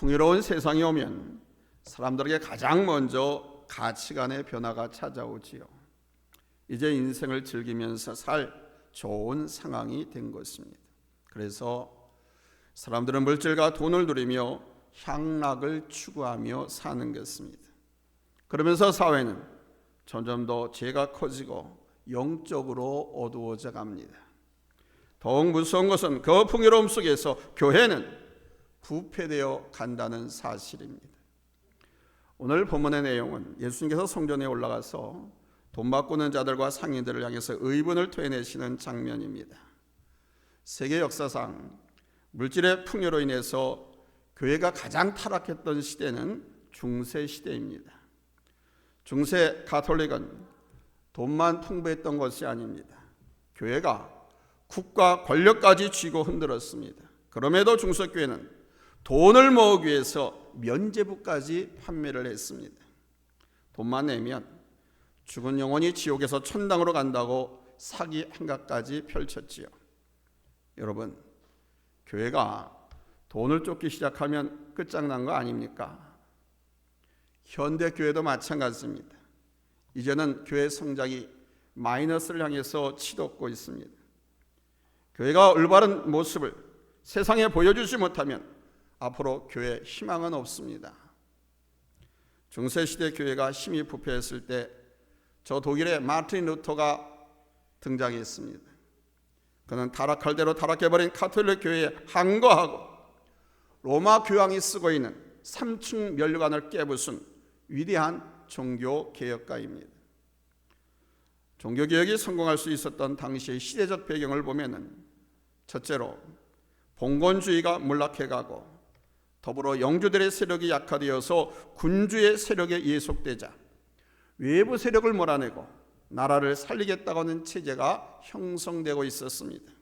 풍요로운 세상이 오면 사람들에게 가장 먼저 가치관의 변화가 찾아오지요. 이제 인생을 즐기면서 살 좋은 상황이 된 것입니다. 그래서 사람들은 물질과 돈을 누리며 향락을 추구하며 사는 것입니다. 그러면서 사회는 점점 더 죄가 커지고 영적으로 어두워져 갑니다. 더욱 무서운 것은 그 풍요로움 속에서 교회는 부패되어 간다는 사실입니다. 오늘 본문의 내용은 예수님께서 성전에 올라가서 돈 바꾸는 자들과 상인들을 향해서 의분을 토해내시는 장면입니다. 세계 역사상 물질의 풍요로 인해서 교회가 가장 타락했던 시대는 중세 시대입니다. 중세 가톨릭은 돈만 풍부했던 것이 아닙니다. 교회가 국가 권력까지 쥐고 흔들었습니다. 그럼에도 중세교회는 돈을 모으기 위해서 면제부까지 판매를 했습니다. 돈만 내면 죽은 영혼이 지옥에서 천당으로 간다고 사기 행각까지 펼쳤지요. 여러분, 교회가 돈을 쫓기 시작하면 끝장난 거 아닙니까? 현대 교회도 마찬가지입니다. 이제는 교회 성장이 마이너스를 향해서 치닫고 있습니다. 교회가 올바른 모습을 세상에 보여주지 못하면 앞으로 교회 희망은 없습니다. 중세 시대 교회가 힘이 부패했을 때 저 독일의 마틴 루터가 등장했습니다. 그는 타락할 대로 타락해버린 카톨릭 교회에 항거하고 로마 교황이 쓰고 있는 삼층 면류관을 깨부순 위대한 종교 개혁가입니다. 종교 개혁이 성공할 수 있었던 당시의 시대적 배경을 보면은 첫째로 봉건주의가 몰락해가고 더불어 영주들의 세력이 약화되어서 군주의 세력에 예속되자 외부 세력을 몰아내고 나라를 살리겠다고 하는 체제가 형성되고 있었습니다.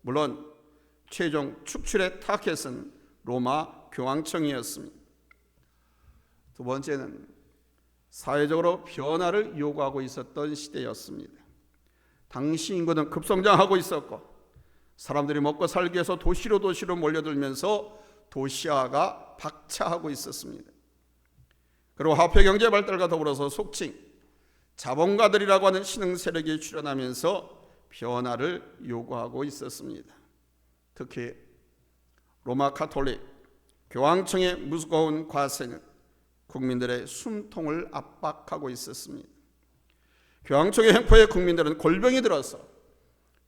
물론 최종 축출의 타켓은 로마 교황청이었습니다. 두 번째는 사회적으로 변화를 요구하고 있었던 시대였습니다. 당시 인구는 급성장하고 있었고 사람들이 먹고 살기 위해서 도시로 도시로 몰려들면서 도시화가 박차하고 있었습니다. 그리고 화폐 경제 발달과 더불어서 속칭 자본가들이라고 하는 신흥 세력이 출현하면서 변화를 요구하고 있었습니다. 특히 로마 카톨릭 교황청의 무거운 과세는 국민들의 숨통을 압박하고 있었습니다. 교황청의 횡포에 국민들은 골병이 들어서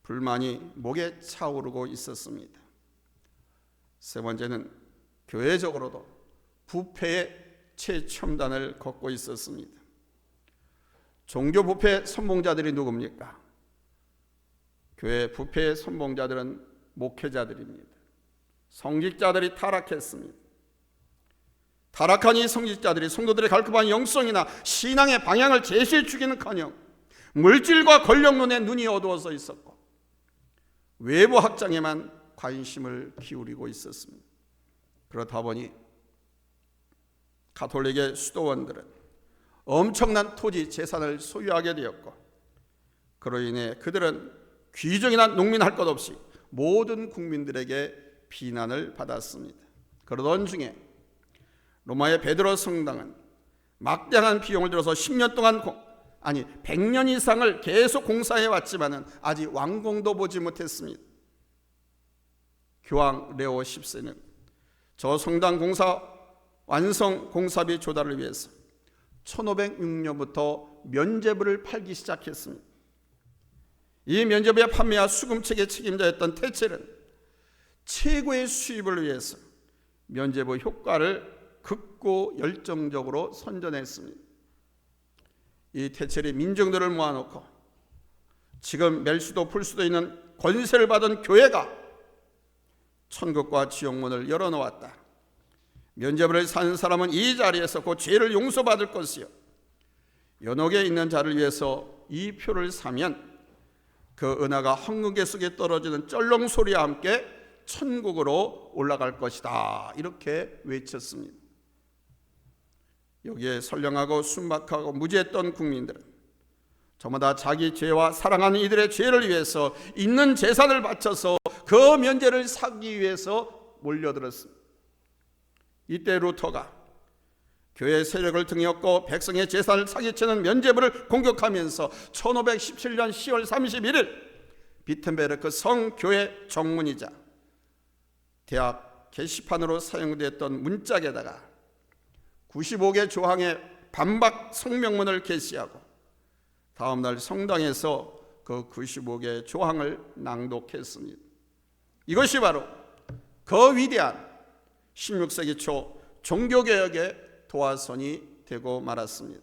불만이 목에 차오르고 있었습니다. 세 번째는 교회적으로도 부패의 최첨단을 걷고 있었습니다. 종교 부패 선봉자들이 누굽니까? 교회 부패의 선봉자들은 목회자들입니다. 성직자들이 타락했습니다. 타락한 이 성직자들이 성도들의 갈급한 영성이나 신앙의 방향을 제시해 주기는커녕 물질과 권력론에 눈이 어두워서 있었고 외부 확장에만 관심을 기울이고 있었습니다. 그렇다 보니 가톨릭의 수도원들은 엄청난 토지 재산을 소유하게 되었고 그로 인해 그들은 귀족이나 농민 할 것 없이 모든 국민들에게 비난을 받았습니다. 그러던 중에 로마의 베드로 성당은 막대한 비용을 들어서 10년 동안 공, 아니 100년 이상을 계속 공사해 왔지만은 아직 완공도 보지 못했습니다. 교황 레오 10세는 저 성당 공사 완성 공사비 조달을 위해서 1506년부터 면제부를 팔기 시작했습니다. 이 면제부의 판매와 수금책의 책임자였던 태첼은 최고의 수입을 위해서 면제부 효과를 극고 열정적으로 선전했습니다. 이 태첼이 민정들을 모아놓고 지금 멜 수도 풀 수도 있는 권세를 받은 교회가 천국과 지옥문을 열어놓았다. 면제부를 사는 사람은 이 자리에서 그 죄를 용서받을 것이요. 연옥에 있는 자를 위해서 이 표를 사면 그 은하가 황금계 속에 떨어지는 쩔렁 소리와 함께 천국으로 올라갈 것이다. 이렇게 외쳤습니다. 여기에 선량하고 순박하고 무지했던 국민들은 저마다 자기 죄와 사랑하는 이들의 죄를 위해서 있는 재산을 바쳐서 그 면제를 사기 위해서 몰려들었습니다. 이때 루터가 교회 세력을 등에 업고 백성의 재산을 사기치는 면죄부를 공격하면서 1517년 10월 31일 비텐베르크 성교회 정문이자 대학 게시판으로 사용됐던 문짝에다가 95개 조항의 반박 성명문을 게시하고 다음 날 성당에서 그 95개 조항을 낭독했습니다. 이것이 바로 그 위대한 16세기 초 종교개혁의 도화선이 되고 말았습니다.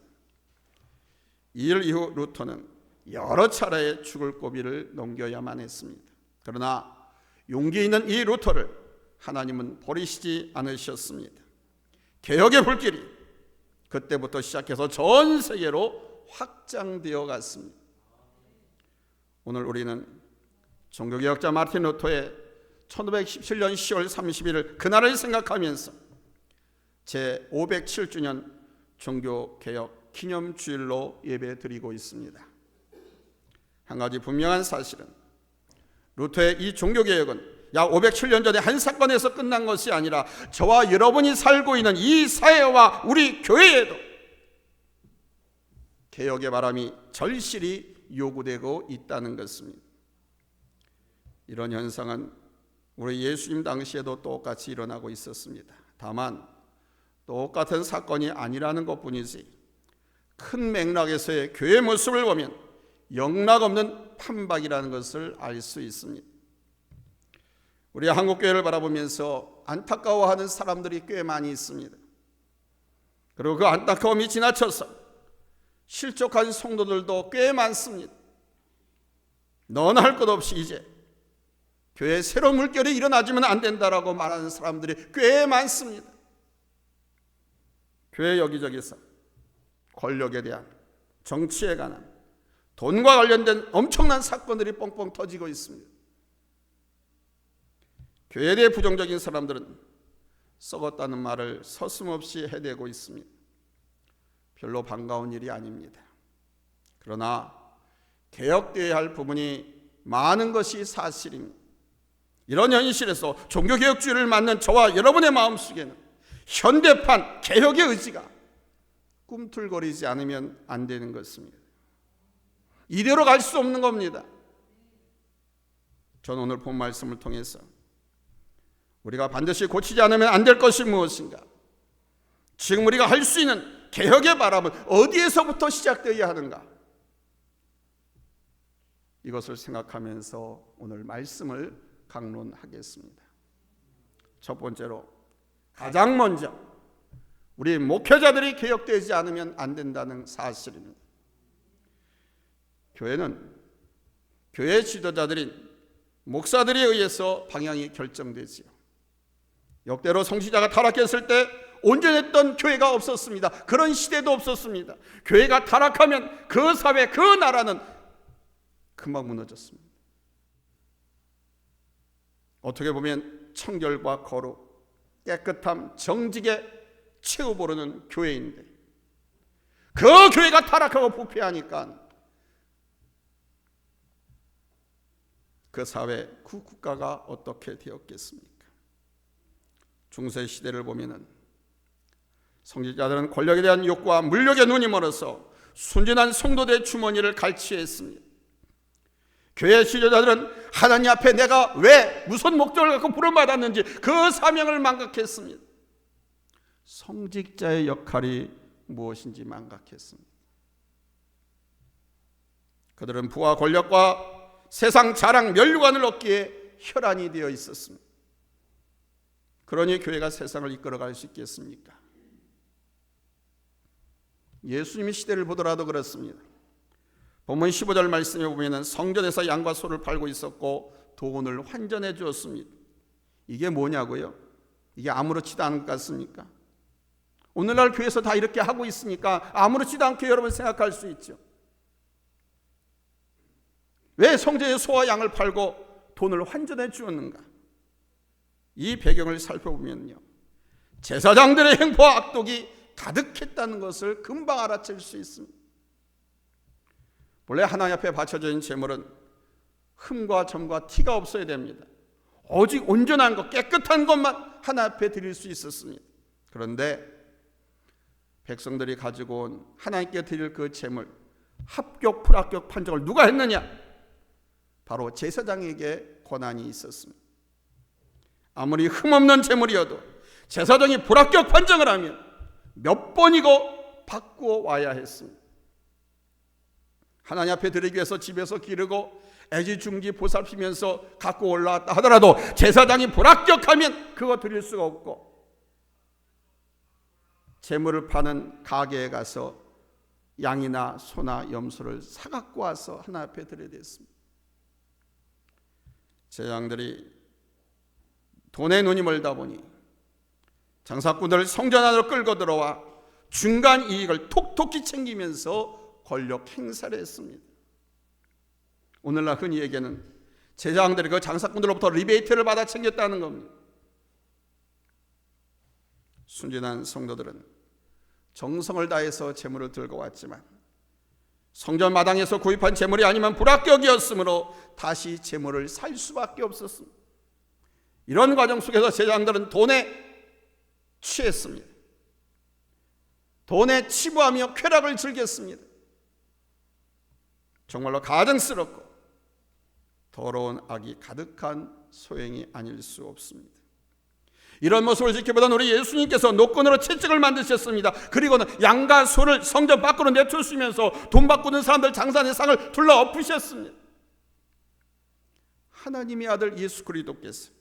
이일 이후 루터는 여러 차례의 죽을 고비를 넘겨야만 했습니다. 그러나 용기 있는 이 루터를 하나님은 버리시지 않으셨습니다. 개혁의 불길이 그때부터 시작해서 전 세계로 확장되어 갔습니다. 오늘 우리는 종교개혁자 마틴 루터의 1517년 10월 31일 그날을 생각하면서 제 507주년 종교개혁 기념주일로 예배 드리고 있습니다. 한 가지 분명한 사실은 루터의 이 종교개혁은 약 507년 전에 한 사건에서 끝난 것이 아니라 저와 여러분이 살고 있는 이 사회와 우리 교회에도 개혁의 바람이 절실히 요구되고 있다는 것입니다. 이런 현상은 우리 예수님 당시에도 똑같이 일어나고 있었습니다. 다만 똑같은 사건이 아니라는 것뿐이지 큰 맥락에서의 교회 모습을 보면 영락 없는 판박이라는 것을 알 수 있습니다. 우리 한국 교회를 바라보면서 안타까워하는 사람들이 꽤 많이 있습니다. 그리고 그 안타까움이 지나쳐서 실족한 성도들도 꽤 많습니다. 너나 할것 없이 이제 교회 새로운 물결이 일어나지면 안 된다라고 말하는 사람들이 꽤 많습니다. 교회 여기저기서 권력에 대한 정치에 관한 돈과 관련된 엄청난 사건들이 뻥뻥 터지고 있습니다. 교회에 대해 부정적인 사람들은 썩었다는 말을 서슴없이 해대고 있습니다. 별로 반가운 일이 아닙니다. 그러나 개혁되어야 할 부분이 많은 것이 사실입니다. 이런 현실에서 종교개혁주의를 맞는 저와 여러분의 마음속에는 현대판 개혁의 의지가 꿈틀거리지 않으면 안 되는 것입니다. 이대로 갈 수 없는 겁니다. 저는 오늘 본 말씀을 통해서 우리가 반드시 고치지 않으면 안 될 것이 무엇인가? 지금 우리가 할 수 있는 개혁의 바람은 어디에서부터 시작되어야 하는가? 이것을 생각하면서 오늘 말씀을 강론하겠습니다. 첫 번째로 가장 먼저 우리 목회자들이 개혁되지 않으면 안 된다는 사실입니다. 교회는 교회 지도자들인 목사들에 의해서 방향이 결정되지요. 역대로 성시자가 타락했을 때 온전했던 교회가 없었습니다. 그런 시대도 없었습니다. 교회가 타락하면 그 사회, 그 나라는 금방 무너졌습니다. 어떻게 보면 청결과 거룩, 깨끗함, 정직에 채워보르는 교회인데 그 교회가 타락하고 부패하니까 그 사회, 그 국가가 어떻게 되었겠습니까? 중세 시대를 보면은 성직자들은 권력에 대한 욕구와 물력에 눈이 멀어서 순진한 성도들의 주머니를 갈취했습니다. 교회 지도자들은 하나님 앞에 내가 왜 무슨 목적을 갖고 부름받았는지 그 사명을 망각했습니다. 성직자의 역할이 무엇인지 망각했습니다. 그들은 부와 권력과 세상 자랑 면류관을 얻기에 혈안이 되어 있었습니다. 그러니 교회가 세상을 이끌어갈 수 있겠습니까? 예수님이 시대를 보더라도 그렇습니다. 본문 15절 말씀에 보면 성전에서 양과 소를 팔고 있었고 돈을 환전해 주었습니다. 이게 뭐냐고요? 이게 아무렇지도 않은 것 같습니까? 오늘날 교회에서 다 이렇게 하고 있으니까 아무렇지도 않게 여러분 생각할 수 있죠. 왜 성전에 소와 양을 팔고 돈을 환전해 주었는가? 이 배경을 살펴보면요. 제사장들의 행포와 악독이 가득했다는 것을 금방 알아챌 수 있습니다. 원래 하나님 앞에 바쳐진 제물은 흠과 점과 티가 없어야 됩니다. 오직 온전한 것, 깨끗한 것만 하나 앞에 드릴 수 있었습니다. 그런데 백성들이 가지고 온 하나님께 드릴 그 재물 합격 불합격 판정을 누가 했느냐? 바로 제사장에게 권한이 있었습니다. 아무리 흠없는 재물이어도 제사장이 불합격 판정을 하면 몇 번이고 바꾸어 와야 했습니다. 하나님 앞에 드리기 위해서 집에서 기르고 애지중지 보살피면서 갖고 올라왔다 하더라도 제사장이 불합격하면 그거 드릴 수가 없고 재물을 파는 가게에 가서 양이나 소나 염소를 사갖고 와서 하나 앞에 드려야 됐습니다. 제장들이 돈에 눈이 멀다 보니 장사꾼들을 성전 안으로 끌고 들어와 중간 이익을 톡톡히 챙기면서 권력 행사를 했습니다. 오늘날 흔히 얘기하는 제장들이 그 장사꾼들로부터 리베이트를 받아 챙겼다는 겁니다. 순진한 성도들은 정성을 다해서 재물을 들고 왔지만 성전 마당에서 구입한 재물이 아니면 불합격이었으므로 다시 재물을 살 수밖에 없었습니다. 이런 과정 속에서 제장들은 돈에 취했습니다. 돈에 치부하며 쾌락을 즐겼습니다. 정말로 가증스럽고 더러운 악이 가득한 소행이 아닐 수 없습니다. 이런 모습을 지켜보던 우리 예수님께서 노건으로 채찍을 만드셨습니다. 그리고는 양과 소를 성전 밖으로 내쫓으면서 돈 바꾸는 사람들 장사의 상을 둘러 엎으셨습니다. 하나님의 아들 예수 그리스도께서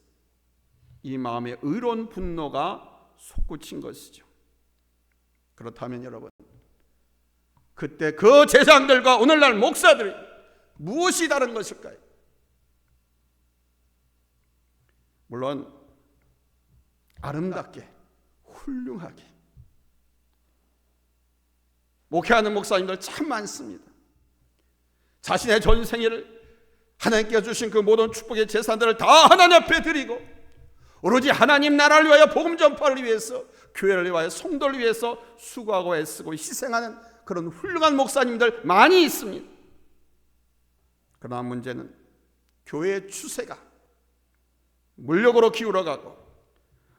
이 마음의 의로운 분노가 솟구친 것이죠. 그렇다면 여러분, 그때 그 제사장들과 오늘날 목사들이 무엇이 다른 것일까요? 물론 아름답게 훌륭하게 목회하는 목사님들 참 많습니다. 자신의 전생애를 하나님께 주신 그 모든 축복의 재산들을 다 하나님 앞에 드리고 오로지 하나님 나라를 위하여 복음 전파를 위해서 교회를 위하여 성도를 위해서 수고하고 애쓰고 희생하는 그런 훌륭한 목사님들 많이 있습니다. 그러나 문제는 교회의 추세가 물력으로 기울어가고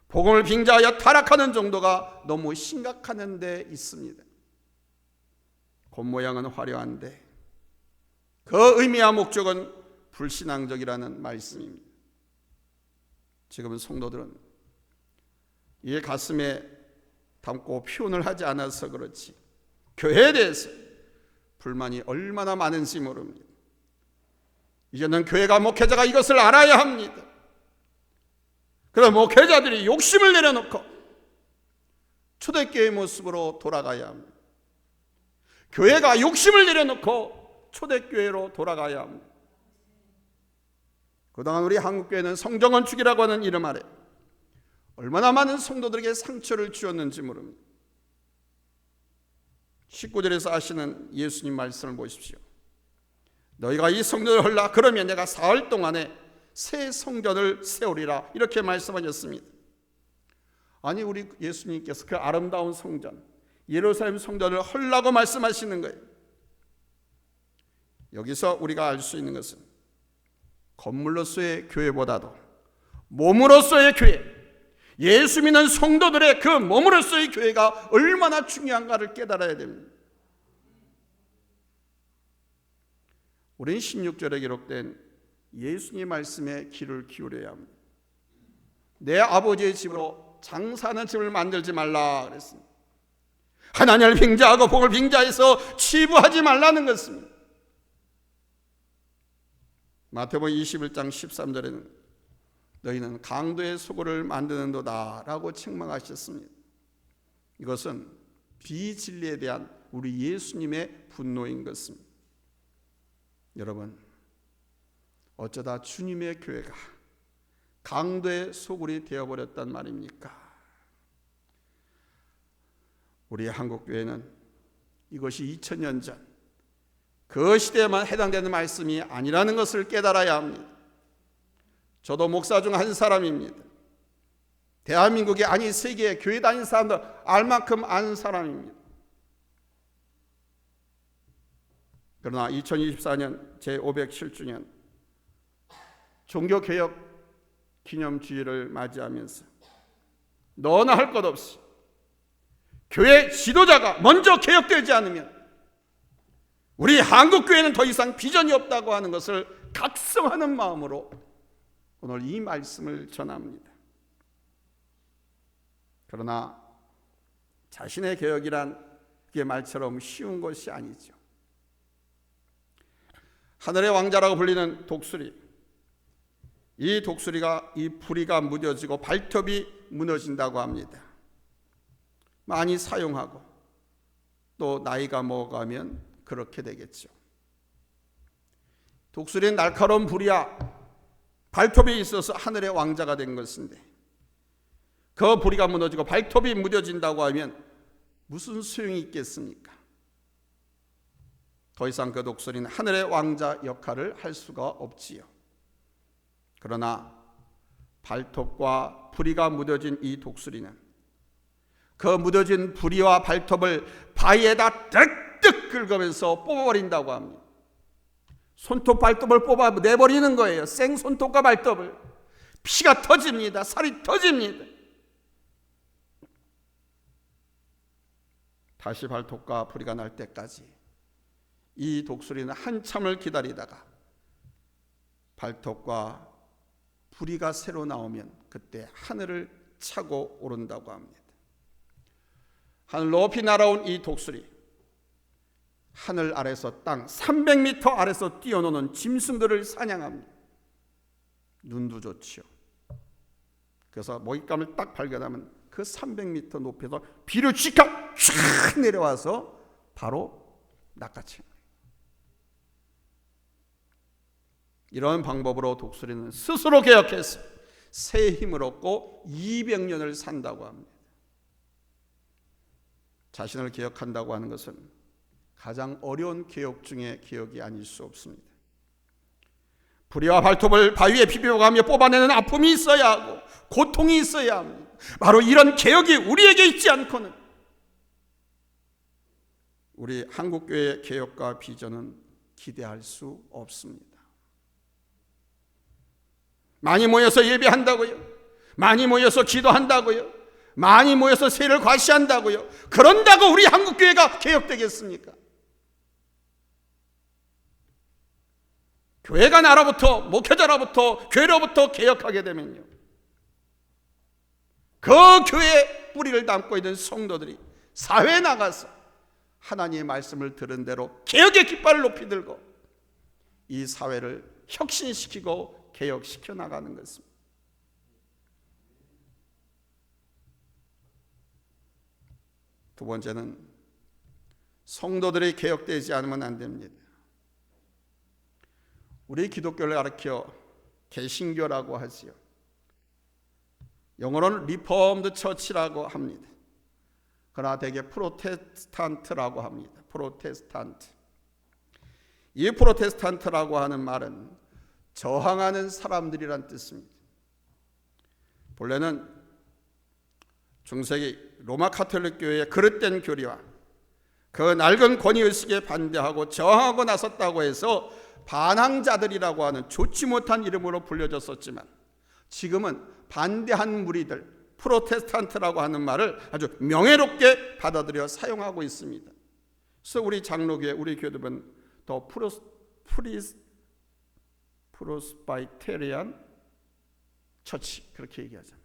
복음을 빙자하여 타락하는 정도가 너무 심각한 데 있습니다. 겉모양은 화려한데 그 의미와 목적은 불신앙적이라는 말씀입니다. 지금은 성도들은 이 가슴에 담고 표현을 하지 않아서 그렇지 교회에 대해서 불만이 얼마나 많은지 모릅니다. 이제는 교회가 목회자가 이것을 알아야 합니다. 그럼 목회자들이 욕심을 내려놓고 초대교회 모습으로 돌아가야 합니다. 교회가 욕심을 내려놓고 초대교회로 돌아가야 합니다. 그동안 우리 한국교회는 성정원축이라고 하는 이름 아래 얼마나 많은 성도들에게 상처를 주었는지 모릅니다. 19절에서 하시는 예수님 말씀을 보십시오. 너희가 이 성전을 헐라 그러면 내가 사흘 동안에 새 성전을 세우리라 이렇게 말씀하셨습니다. 아니 우리 예수님께서 그 아름다운 성전 예루살렘 성전을 헐라고 말씀하시는 거예요. 여기서 우리가 알 수 있는 것은 건물로서의 교회보다도 몸으로서의 교회, 예수 믿는 성도들의 그 몸으로서의 교회가 얼마나 중요한가를 깨달아야 됩니다. 우리는 16절에 기록된 예수님 말씀에 귀를 기울여야 합니다. 내 아버지의 집으로 장사하는 집을 만들지 말라 그랬습니다. 하나님을 빙자하고 복을 빙자해서 치부하지 말라는 것입니다. 마태복음 21장 13절에는 너희는 강도의 소굴을 만드는 도다라고 책망하셨습니다. 이것은 비진리에 대한 우리 예수님의 분노인 것입니다. 여러분 어쩌다 주님의 교회가 강도의 소굴이 되어버렸단 말입니까? 우리 한국 교회는 이것이 2000년 전 그 시대에만 해당되는 말씀이 아니라는 것을 깨달아야 합니다. 저도 목사 중 한 사람입니다. 대한민국이 아니 세계에 교회 다닌 사람들 알 만큼 아는 사람입니다. 그러나 2024년 제 507주년 종교개혁 기념주의를 맞이하면서 너나 할 것 없이 교회 지도자가 먼저 개혁되지 않으면 우리 한국 교회는 더 이상 비전이 없다고 하는 것을 각성하는 마음으로 오늘 이 말씀을 전합니다. 그러나 자신의 개혁이란 그게 말처럼 쉬운 것이 아니죠. 하늘의 왕자라고 불리는 독수리. 이 독수리가 이 부리가 무뎌지고 발톱이 무너진다고 합니다. 많이 사용하고 또 나이가 먹어가면 그렇게 되겠죠. 독수리는 날카로운 불이야 발톱이 있어서 하늘의 왕자가 된 것인데 그 부리가 무너지고 발톱이 무뎌진다고 하면 무슨 소용이 있겠습니까? 더 이상 그 독수리는 하늘의 왕자 역할을 할 수가 없지요. 그러나 발톱과 부리가 묻어진 이 독수리는 그 묻어진 부리와 발톱을 바위에다 득 득 긁으면서 뽑아버린다고 합니다. 손톱 발톱을 뽑아 내버리는 거예요. 생 손톱과 발톱을 피가 터집니다. 살이 터집니다. 다시 발톱과 부리가 날 때까지 이 독수리는 한참을 기다리다가 발톱과 부리가 새로 나오면 그때 하늘을 차고 오른다고 합니다. 하늘 높이 날아온 이 독수리 하늘 아래서 땅 300m 아래서 뛰어노는 짐승들을 사냥합니다. 눈도 좋지요. 그래서 먹잇감을 딱 발견하면 그 300m 높이에서 비를 쥐깍 쫙 내려와서 바로 낚아채는. 이런 방법으로 독수리는 스스로 개혁해서 새 힘을 얻고 200년을 산다고 합니다. 자신을 개혁한다고 하는 것은 가장 어려운 개혁 중의 개혁이 아닐 수 없습니다. 불의와 발톱을 바위에 비벼가며 뽑아내는 아픔이 있어야 하고 고통이 있어야 합니다. 바로 이런 개혁이 우리에게 있지 않고는 우리 한국교회 개혁과 비전은 기대할 수 없습니다. 많이 모여서 예배한다고요. 많이 모여서 기도한다고요. 많이 모여서 세를 과시한다고요. 그런다고 우리 한국교회가 개혁되겠습니까? 교회가 나라부터 목회자로부터 교회로부터 개혁하게 되면요. 그 교회 뿌리를 담고 있는 성도들이 사회에 나가서 하나님의 말씀을 들은 대로 개혁의 깃발을 높이 들고 이 사회를 혁신시키고 개혁시켜 나가는 것입니다. 두 번째는 성도들이 개혁되지 않으면 안 됩니다. 우리 기독교를 가르쳐 개신교라고 하지요. 영어로는 리폼드 처치라고 합니다. 그러나 대개 프로테스탄트라고 합니다. 프로테스탄트. 이 프로테스탄트라고 하는 말은 저항하는 사람들이란 뜻입니다. 본래는 중세기 로마 카톨릭 교회의 그릇된 교리와 그 낡은 권위 의식에 반대하고 저항하고 나섰다고 해서 반항자들이라고 하는 좋지 못한 이름으로 불려졌었지만 지금은 반대한 무리들 프로테스탄트라고 하는 말을 아주 명예롭게 받아들여 사용하고 있습니다. 그래서 우리 장로교회 우리 교회들은 더 프로스 프리스 프로스바이테리안 처치 그렇게 얘기하잖아요.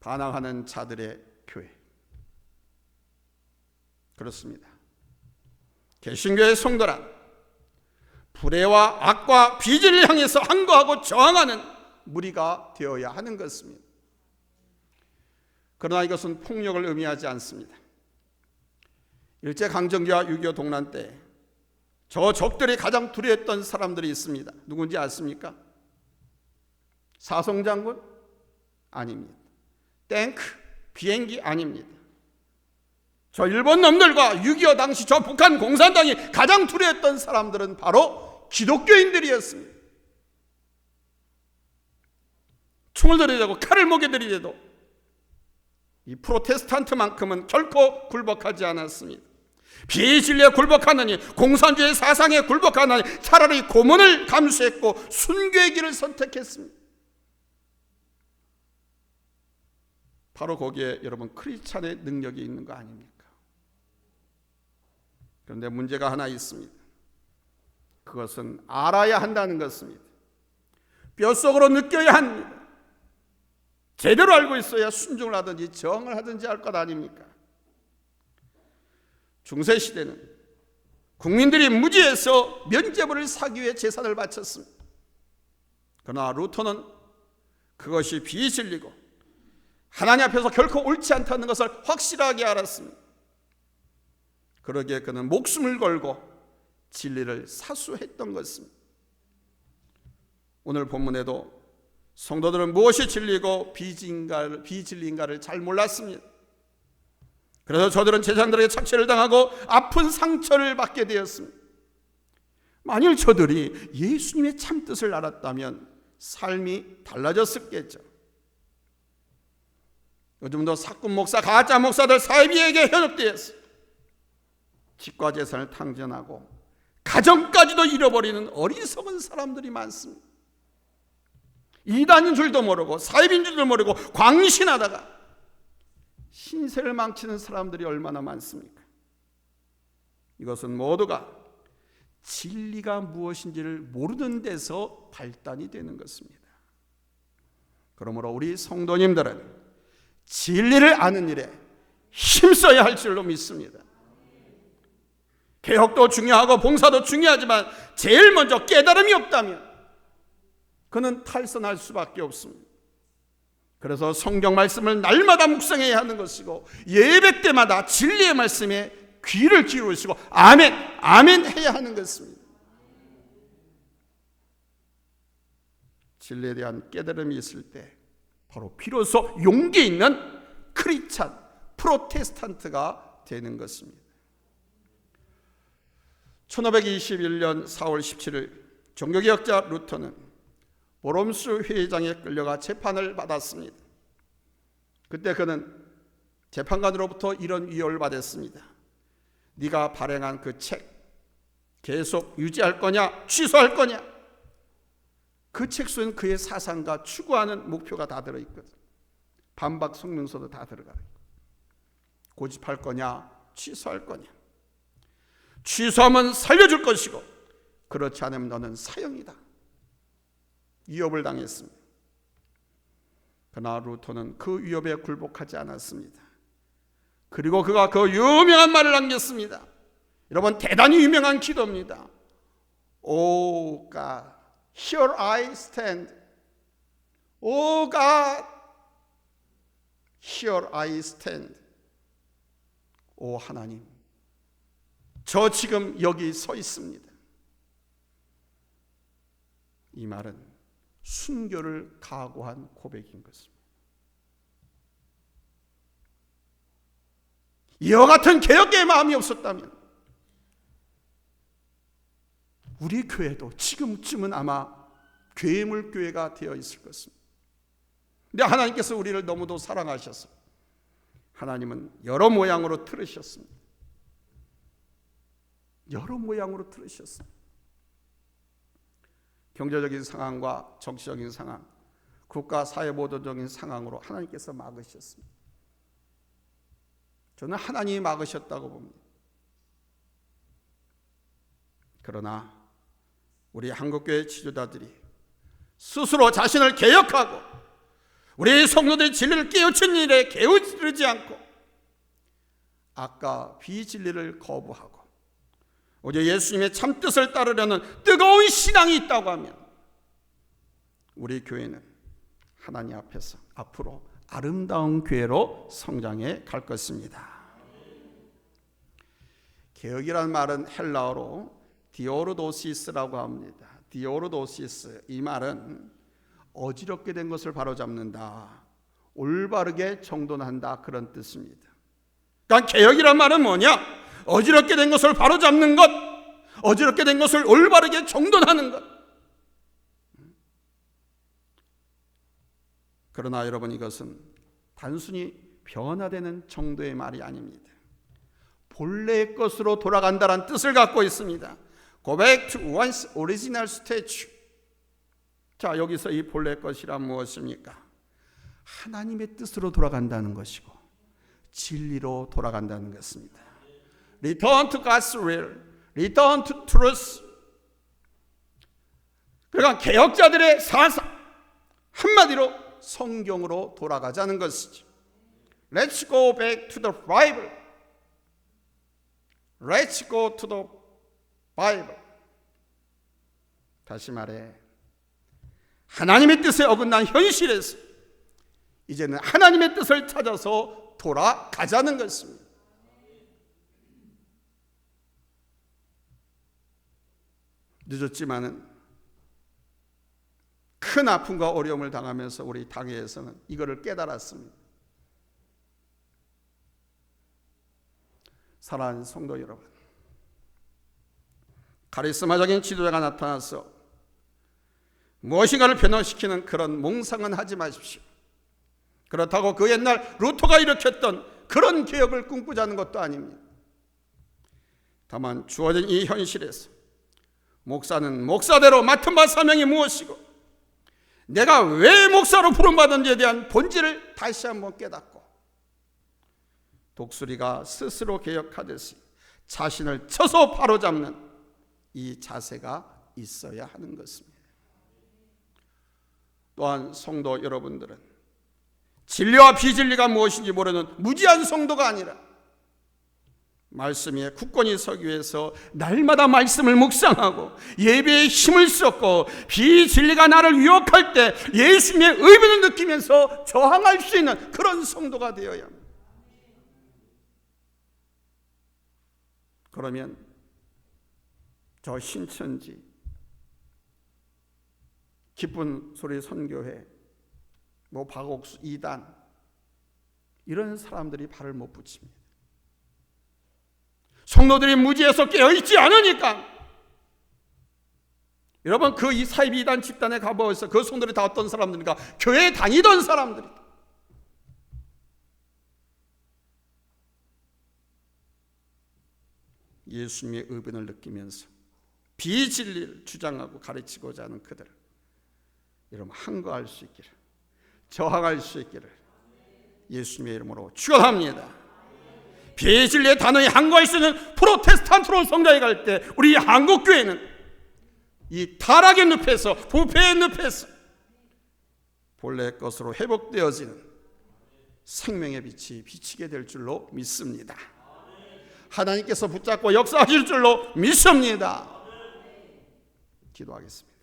반항하는 자들의 교회 그렇습니다. 개신교의 성도란 불의와 악과 비질을 향해서 항거하고 저항하는 무리가 되어야 하는 것입니다. 그러나 이것은 폭력을 의미하지 않습니다. 일제 강점기와 6.25 동란 때 저 적들이 가장 두려웠던 사람들이 있습니다. 누군지 아십니까? 사성장군? 아닙니다. 탱크, 비행기 아닙니다. 저 일본 놈들과 6.25 당시 저 북한 공산당이 가장 두려웠던 사람들은 바로 기독교인들이었습니다. 총을 들이대고 칼을 목에 들이대도 이 프로테스탄트만큼은 결코 굴복하지 않았습니다. 비진리에 굴복하느니 공산주의 사상에 굴복하느니 차라리 고문을 감수했고, '순교의 길을 선택했습니다. 바로 거기에 여러분 크리스찬의 능력이 있는 거 아닙니까? 그런데 문제가 하나 있습니다. 그것은 알아야 한다는 것입니다. 뼛속으로 느껴야 합니다. 제대로 알고 있어야 순종을 하든지 정을 하든지 할 것 아닙니까? 중세 시대는 국민들이 무지해서 면죄부를 사기 위해 재산을 바쳤습니다. 그러나 루터는 그것이 비진리고 하나님 앞에서 결코 옳지 않다는 것을 확실하게 알았습니다. 그러기에 그는 목숨을 걸고 진리를 사수했던 것입니다. 오늘 본문에도 성도들은 무엇이 진리고 비진가, 비진리인가를 잘 몰랐습니다. 그래서 저들은 제자들에게 착취를 당하고 아픈 상처를 받게 되었습니다. 만일 저들이 예수님의 참 뜻을 알았다면 삶이 달라졌었겠죠. 요즘도 사꾼 목사, 가짜 목사들 사이비에게 현혹되었어. 집과 재산을 탕전하고 가정까지도 잃어버리는 어리석은 사람들이 많습니다. 이단인 줄도 모르고 사입인 줄도 모르고 광신하다가 신세를 망치는 사람들이 얼마나 많습니까? 이것은 모두가 진리가 무엇인지를 모르는 데서 발단이 되는 것입니다. 그러므로 우리 성도님들은 진리를 아는 일에 힘써야 할 줄로 믿습니다. 개혁도 중요하고 봉사도 중요하지만 제일 먼저 깨달음이 없다면 그는 탈선할 수밖에 없습니다. 그래서 성경 말씀을 날마다 묵상해야 하는 것이고 예배 때마다 진리의 말씀에 귀를 기울이시고 아멘, 아멘 해야 하는 것입니다. 진리에 대한 깨달음이 있을 때 바로 비로소 용기 있는 크리찬 프로테스탄트가 되는 것입니다. 1521년 4월 17일 종교개혁자 루터는 보롬스 회장에 끌려가 재판을 받았습니다. 그때 그는 재판관으로부터 이런 위협을 받았습니다. 네가 발행한 그 책 계속 유지할 거냐 취소할 거냐 그 책 속엔 그의 사상과 추구하는 목표가 다 들어있거든. 반박 성명서도 다 들어가 고집할 거냐 취소할 거냐 취소하면 살려줄 것이고 그렇지 않으면 너는 사형이다. 위협을 당했습니다. 그러나 루터는 그 위협에 굴복하지 않았습니다. 그리고 그가 그 유명한 말을 남겼습니다. 여러분 대단히 유명한 기도입니다. O God, here I stand. O God, here I stand. 오 하나님, 저 지금 여기 서 있습니다. 이 말은 순교를 각오한 고백인 것입니다. 이와 같은 개혁의 마음이 없었다면 우리 교회도 지금쯤은 아마 괴물 교회가 되어 있을 것입니다. 근데 하나님께서 우리를 너무도 사랑하셔서 하나님은 여러 모양으로 틀으셨습니다. 여러 모양으로 틀으셨습니다. 경제적인 상황과 정치적인 상황, 국가 사회 보도적인 상황으로 하나님께서 막으셨습니다. 저는 하나님이 막으셨다고 봅니다. 그러나 우리 한국교회 지도자들이 스스로 자신을 개혁하고 우리 성도들의 진리를 깨우친 일에 게으르지 않고 아까 비진리를 거부하고 오직 예수님의 참 뜻을 따르려는 뜨거운 신앙이 있다고 하면 우리 교회는 하나님 앞에서 앞으로 아름다운 교회로 성장해 갈 것입니다. 개혁이란 말은 헬라어로 디오르도시스라고 합니다. 디오르도시스 이 말은 어지럽게 된 것을 바로잡는다. 올바르게 정돈한다 그런 뜻입니다. 그러니까 개혁이란 말은 뭐냐? 어지럽게 된 것을 바로잡는 것, 어지럽게 된 것을 올바르게 정돈하는 것. 그러나 여러분 이것은 단순히 변화되는 정도의 말이 아닙니다. 본래의 것으로 돌아간다는 뜻을 갖고 있습니다. Go back to one's original statue. 자, 여기서 이 본래 것이란 무엇입니까? 하나님의 뜻으로 돌아간다는 것이고 진리로 돌아간다는 것입니다. Return to God's will. Return to truth. 그러니까 개혁자들의 사상 한마디로 성경으로 돌아가자는 것이죠. Let's go back to the Bible. Let's go to the Bible. 다시 말해 하나님의 뜻에 어긋난 현실에서 이제는 하나님의 뜻을 찾아서 돌아가자는 것입니다. 늦었지만은 큰 아픔과 어려움을 당하면서 우리 당회에서는 이거를 깨달았습니다. 사랑하는 성도 여러분, 카리스마적인 지도자가 나타나서 무엇인가를 변화시키는 그런 몽상은 하지 마십시오. 그렇다고 그 옛날 루터가 일으켰던 그런 개혁을 꿈꾸자는 것도 아닙니다. 다만 주어진 이 현실에서 목사는 목사대로 맡은 바 사명이 무엇이고 내가 왜 목사로 부름받은지에 대한 본질을 다시 한번 깨닫고 독수리가 스스로 개혁하듯이 자신을 쳐서 바로잡는 이 자세가 있어야 하는 것입니다. 또한 성도 여러분들은 진리와 비진리가 무엇인지 모르는 무지한 성도가 아니라 말씀 위에 굳건히 서기 위해서 날마다 말씀을 묵상하고 예배에 힘을 쏟고 비진리가 나를 유혹할 때 예수님의 의변을 느끼면서 저항할 수 있는 그런 성도가 되어야 합니다. 그러면 저 신천지 기쁜 소리 선교회 뭐 박옥수 이단 이런 사람들이 발을 못 붙입니다. 성도들이 무지에서 깨어있지 않으니까 여러분 그 이 사이비 이단 집단에 가보아서 그 성도들이 다 어떤 사람들입니까? 교회 다니던 사람들이다. 예수님의 의변을 느끼면서 비진리를 주장하고 가르치고자 하는 그들 여러분 항거할 수 있기를 저항할 수 있기를 예수님의 이름으로 축원합니다. 비진리의 단어에 항거할 수 있는 프로테스탄트로 성장해 갈 때 우리 한국 교회는 이 타락의 늪에서 부패의 늪에서 본래 것으로 회복되어지는 생명의 빛이 비치게 될 줄로 믿습니다. 하나님께서 붙잡고 역사하실 줄로 믿습니다. 기도하겠습니다.